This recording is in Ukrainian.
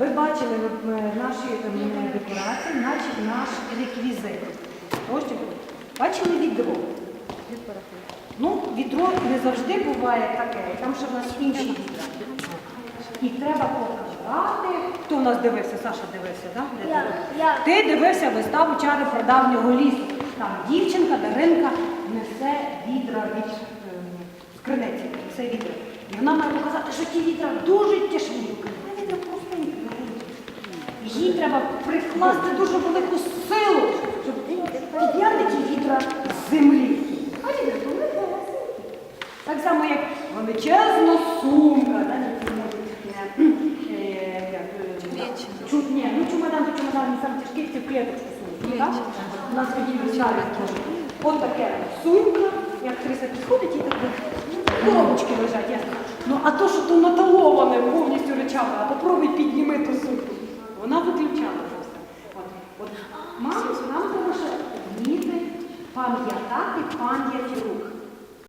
бачили ви, е, наші е, декорації, значить наш реквізит. Ось. Бачили відро? Ну, відро не завжди буває таке, там ще в нас інші відра. І треба показати. Хто у нас дивився? Саша дивився, так? Да? Я, я. Ти дивився виставу чари прадавнього лісу. Там дівчинка Даринка несе відра від е, скриниці, несе відра. І вона має показати, що ті відра дуже тяжкі. Їй треба прикласти дуже велику силу, щоб підняти ті відра з землі. А відра велике. Так само, як величезна сумка, е, е, як, чу- ні, ну чемодан, то чемодан не сам тяжкий, це клеточку сумку? У нас тоді виставить теж. От таке сумка, як триса підходить і так коробочки лежать, ясно. Ну а то, що то наталоване повністю речами, а попробуй підніми ту сумку. Вона виключала просто. От, от, мам, нам треба вміти пам'ятати пам'ять рук.